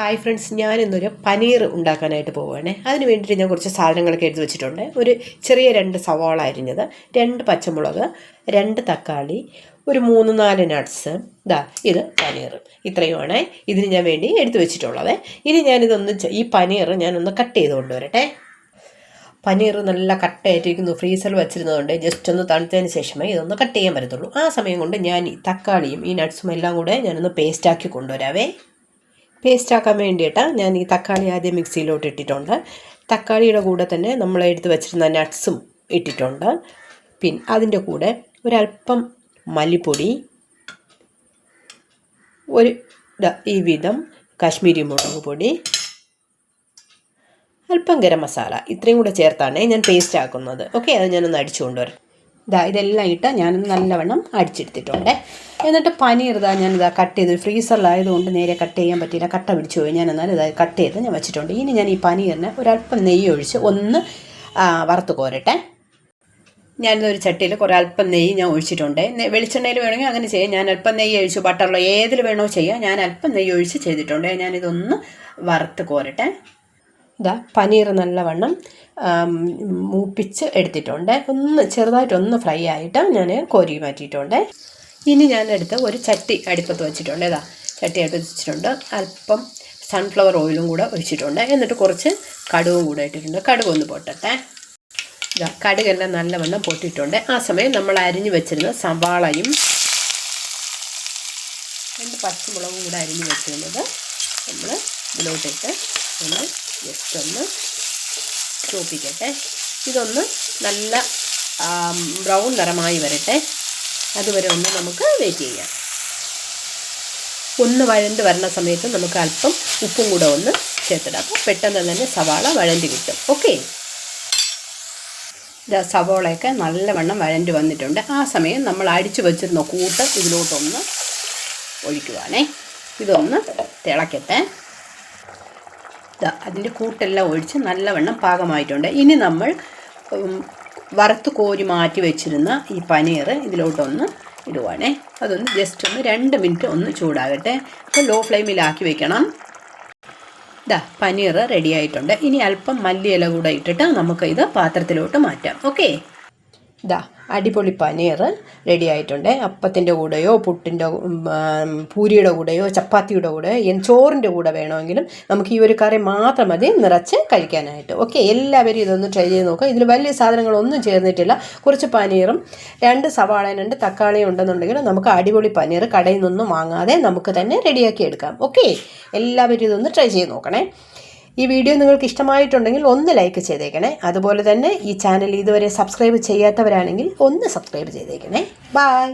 Hi friends ഞാൻ ഇന്നൊരു പനീർ ഉണ്ടാക്കാനായിട്ട് പോവുകയാണേ. അതിന് വേണ്ടിയിട്ട് ഞാൻ കുറച്ച് സാധനങ്ങളൊക്കെ എടുത്ത് വെച്ചിട്ടുണ്ട്. ഒരു ചെറിയ രണ്ട് സവാള അരിഞ്ഞത് രണ്ട് പച്ചമുളക് രണ്ട് തക്കാളി ഒരു മൂന്ന് നാല് നട്ട്സ് ഇതാ ഇത് പനീർ. ഇത്രയുമാണ് ഇതിന് ഞാൻ വേണ്ടി എടുത്ത് വെച്ചിട്ടുള്ളത്. ഇനി ഞാനിതൊന്ന് ഈ പനീർ ഞാനൊന്ന് കട്ട് ചെയ്ത് കൊണ്ടുവരട്ടെ. പനീർ നല്ല കട്ടയായിട്ടിരിക്കുന്നു ഫ്രീസറിൽ വെച്ചിരുന്നതുകൊണ്ട് ജസ്റ്റ് ഒന്ന് തണുത്തതിന് ശേഷമേ ഇതൊന്ന് കട്ട് ചെയ്യാൻ പറ്റത്തുള്ളൂ. ആ സമയം കൊണ്ട് ഞാൻ ഈ തക്കാളിയും ഈ നട്ട്സും എല്ലാം കൂടെ ഞാനൊന്ന് പേസ്റ്റാക്കി കൊണ്ടുവരാവേ. പേസ്റ്റ് ആക്കാൻ വേണ്ടിയിട്ട് ഞാൻ ഈ തക്കാളി ആദ്യം മിക്സിയിലോട്ട് ഇട്ടിട്ടുണ്ട്. തക്കാളിയുടെ കൂടെ തന്നെ നമ്മൾ എടുത്ത് വെച്ചിരുന്ന നട്ട്സും ഇട്ടിട്ടുണ്ട്. പിന്നെ അതിന്റെ കൂടെ ഒരല്പം മല്ലിപ്പൊടി ഒരു ഈ വിധം കാശ്മീരി മുളക് പൊടി അല്പം ഗരം മസാല ഇത്രയും കൂടെ ചേർത്താണ് ഞാൻ പേസ്റ്റ് ആക്കുന്നത്. ഓക്കെ അത് ഞാനൊന്ന് അടിച്ചു കൊണ്ടുവരാം ഇതാ ഇതെല്ലാം ഇട്ട് ഞാനൊന്ന് നല്ലവണ്ണം അടിച്ചെടുത്തിട്ടുണ്ട്. എന്നിട്ട് പനീർ ഇതാ ഞാനിതാ കട്ട് ചെയ്ത് ഫ്രീസറിലായതുകൊണ്ട് നേരെ കട്ട് ചെയ്യാൻ പറ്റിയില്ല. കട്ട പിടിച്ചു പോയി ഞാൻ എന്നാലും ഇതാ കട്ട് ചെയ്ത് ഞാൻ വെച്ചിട്ടുണ്ട്. ഇനി ഞാൻ ഈ പനീറിന് ഒരല്പം നെയ്യ് ഒഴിച്ച് ഒന്ന് വറുത്ത് കോരട്ടെ. ഞാനിതൊരു ചട്ടിയിൽ കുറേ അല്പം നെയ്യ് ഞാൻ ഒഴിച്ചിട്ടുണ്ട്. വെളിച്ചെണ്ണയിൽ വേണമെങ്കിൽ അങ്ങനെ ചെയ്യാം. ഞാൻ അല്പം നെയ്യ് ഒഴിച്ചു ബട്ടറിലോ ഏതിൽ വേണോ ചെയ്യാം. ഞാൻ അല്പം നെയ്യ് ഒഴിച്ച് ചെയ്തിട്ടുണ്ട്. ഞാനിതൊന്ന് വറുത്ത് കോരട്ടെ. ഇതാ പനീർ നല്ലവണ്ണം മൂപ്പിച്ച് എടുത്തിട്ടുണ്ട്. ഒന്ന് ചെറുതായിട്ടൊന്ന് ഫ്രൈ ആയിട്ട് ഞാൻ കോരി മാറ്റിയിട്ടുണ്ട്. ഇനി ഞാൻ എടുത്ത ഒരു ചട്ടി അടുപ്പത്ത് വെച്ചിട്ടുണ്ട്. ഇതാ ചട്ടി അടുപ്പത്ത് വെച്ചിട്ടുണ്ട്. അല്പം സൺഫ്ലവർ ഓയിലും കൂടെ ഒഴിച്ചിട്ടുണ്ട്. എന്നിട്ട് കുറച്ച് കടുവും കൂടെ ഇട്ടിട്ടുണ്ട്. കടുക് ഒന്ന് പൊട്ടട്ടെ. ഇതാ കടുകെല്ലാം നല്ലവണ്ണം പൊട്ടിയിട്ടുണ്ട്. ആ സമയം നമ്മൾ അരിഞ്ഞു വെച്ചിരുന്ന സവാളയും രണ്ട് പച്ചമുളകും കൂടെ അരിഞ്ഞു വെച്ചിരുന്നത് നമ്മൾ ഇതിലോട്ടിട്ട് ഒന്ന് ജസ്റ്റ് ഒന്ന് ചോപ്പിക്കട്ടെ ഇതൊന്ന് നല്ല ബ്രൗൺ നിറമായി വരട്ടെ. അതുവരെ ഒന്ന് നമുക്ക് വെയിറ്റ് ചെയ്യാം. ഒന്ന് വഴണ്ട് വരണ സമയത്ത് നമുക്ക് അല്പം ഉപ്പും കൂടെ ഒന്ന് ചേർത്തിടാം. അപ്പോൾ പെട്ടെന്ന് തന്നെ സവാള വഴണ്ടി കിട്ടും. ഓക്കെ സവോളയൊക്കെ നല്ലവണ്ണം വഴണ്ടി വന്നിട്ടുണ്ട്. ആ സമയം നമ്മൾ അടിച്ചു വെച്ചിരുന്ന കൂട്ട് ഇതിലോട്ടൊന്ന് ഒഴിക്കുവാണേ. ഇതൊന്ന് തിളക്കട്ടെ. അതിന്റെ കൂട്ടെല്ലാം ഒഴിച്ച് നല്ലവണ്ണം പാകമായിട്ടുണ്ട്. ഇനി നമ്മൾ വറുത്ത് കോരി മാറ്റി വെച്ചിരുന്ന ഈ പനീർ ഇതിലോട്ടൊന്ന് ഇടുവാണേ. അതൊന്ന് ജസ്റ്റ് ഒന്ന് രണ്ട് മിനിറ്റ് ഒന്ന് ചൂടാകട്ടെ. അപ്പോൾ ലോ ഫ്ലെയിമിലാക്കി വെക്കണം. ഇതാ പനീർ റെഡി ആയിട്ടുണ്ട്. ഇനി അല്പം മല്ലിയില കൂടെ ഇട്ടിട്ട് നമുക്ക് ഇത് പാത്രത്തിലോട്ട് മാറ്റാം. ഓക്കെ ഇതാ അടിപൊളി പനീർ റെഡി ആയിട്ടുണ്ട്. അപ്പത്തിന്റെ കൂടെയോ പുട്ടിന്റെ പൂരിയുടെ കൂടെയോ ചപ്പാത്തിയുടെ കൂടെ ചോറിന്റെ കൂടെ വേണമെങ്കിലും നമുക്ക് ഈ ഒരു കറി മാത്രം മതി നിറച്ച് കഴിക്കാനായിട്ട്. ഓക്കെ എല്ലാവരും ഇതൊന്ന് ട്രൈ ചെയ്ത് നോക്കുക ഇതിൽ വലിയ സാധനങ്ങളൊന്നും ചേർന്നിട്ടില്ല. കുറച്ച് പനീറും രണ്ട് സവാളയും രണ്ട് തക്കാളിയും ഉണ്ടെന്നുണ്ടെങ്കിൽ നമുക്ക് അടിപൊളി പനീർ കടയിൽ നിന്നൊന്നും വാങ്ങാതെ നമുക്ക് തന്നെ റെഡിയാക്കി എടുക്കാം. ഓക്കെ എല്ലാവരും ഇതൊന്ന് ട്രൈ ചെയ്ത് നോക്കണേ. ഈ വീഡിയോ നിങ്ങൾക്ക് ഇഷ്ടമായിട്ടുണ്ടെങ്കിൽ ഒന്ന് ലൈക്ക് ചെയ്തേക്കണേ. അതുപോലെ തന്നെ ഈ ചാനൽ ഇതുവരെ സബ്സ്ക്രൈബ് ചെയ്യാത്തവരാണെങ്കിൽ ഒന്ന് സബ്സ്ക്രൈബ് ചെയ്തേക്കണേ. ബായ്